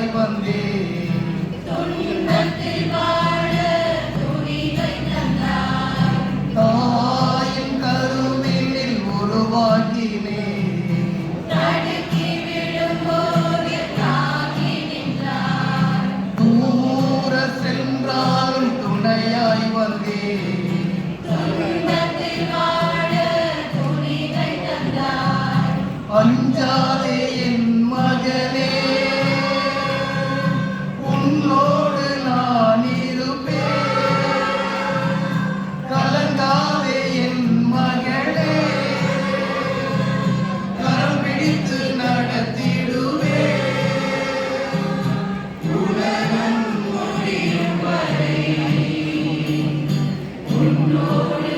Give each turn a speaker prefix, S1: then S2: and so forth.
S1: துணிவாய் வந்தே தாயும் கருமேனில் உருவாக்கினே தூர சென்றாலும் துணையாய்
S2: No.